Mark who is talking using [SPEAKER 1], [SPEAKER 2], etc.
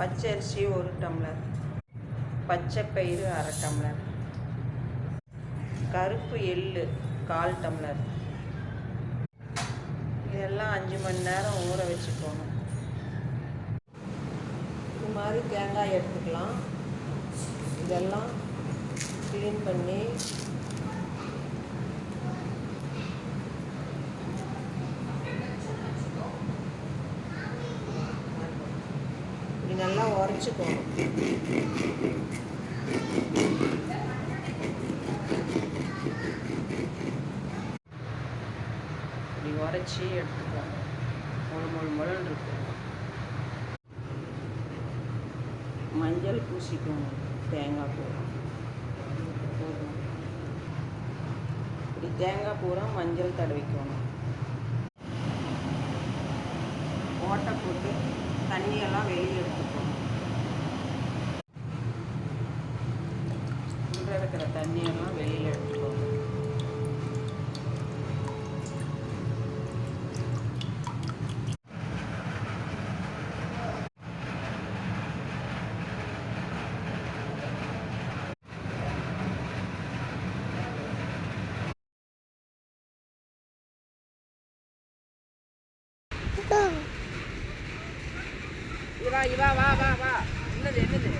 [SPEAKER 1] பச்சரிசி ஒரு டம்ளர். பச்சை பயிறு அரை டம்ளர். கருப்பு எள்ளு கால் டம்ளர். இதெல்லாம் அஞ்சு மணி நேரம் ஊற வச்சுக்கணும் இது மாதிரி தேங்காய் எடுத்துக்கலாம். இதெல்லாம் க்ளீன் பண்ணி இப்படி நல்லா இப்படி உரைச்சி எடுத்துக்கோங்க. முழு முழு முழுன்னு இருக்கும் மஞ்சள் பூசிக்கணும் தேங்காய் பூரா இப்படி தேங்காய் பூரா மஞ்சள் தடவிக்கணும் ஓட்டை போட்டு தண்ணியெல்லாம் வெளியே இருக்கிற தண்ணியெல்லாம் வெளியில் எடுத்துக்கணும் இவா இவா வா வா வா என்னது என்னது